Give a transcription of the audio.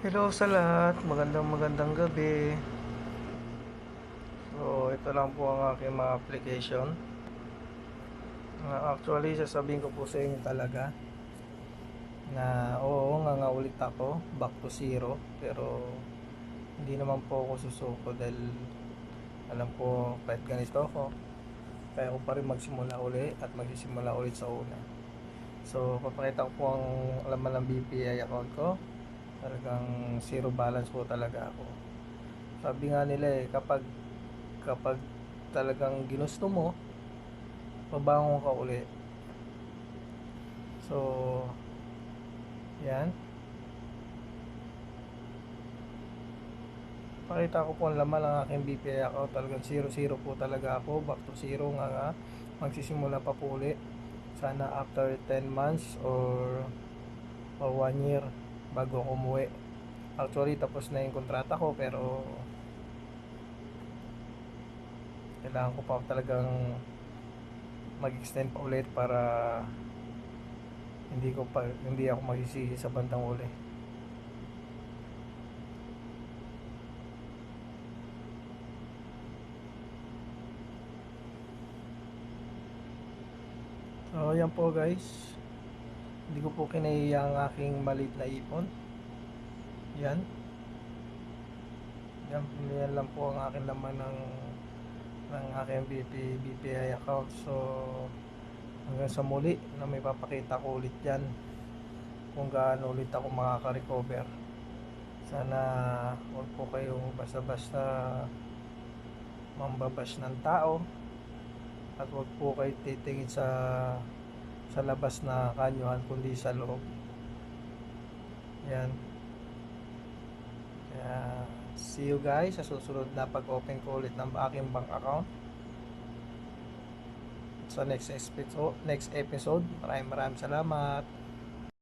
Hello sa lahat, magandang magandang gabi. So, ito lang po ang aking mga application. Ah, actually, sasabihin ko po sa inyo talaga na oo nga nga ulit ako, back to zero. Pero hindi naman po ako susuko dahil alam ko kahit ganito ako, kaya ko pa rin magsimula uli at magsisimula ulit sa una. So, papakita ko po ang laman ng BPI account ko talagang zero balance po talaga ako. Sabi nga nila eh kapag kapag talagang ginusto mo mabangon ka uli. So yan. Pakita ko po ang laman ng aking BPI account. Talagang zero zero po talaga ako. Back to zero nga nga. Magsisimula pa po uli. Sana after 10 months or or 1 year bago ako umuwi. Actually, tapos na yung kontrata ko pero kailangan ko pa talagang mag-extend pa ulit para hindi ko pa hindi ako magsisisi sa bandang uli. So, yan po guys. Hindi ko po kinaiya ang aking maliit na ipon. Yan. Yan, yan lang po ang akin laman ng ng aking BP, BPI account. So, hanggang sa muli na may papakita ko ulit yan kung gaano ulit ako makaka-recover. Sana huwag po kayong basta-basta mambabash ng tao at huwag po kayo titingin sa sa labas na kanyuhan kundi sa loob. Yan. Kaya see you guys sa susunod na pag-open ko ulit ng aking bank account. Sa next episode, next episode. Maraming maraming salamat.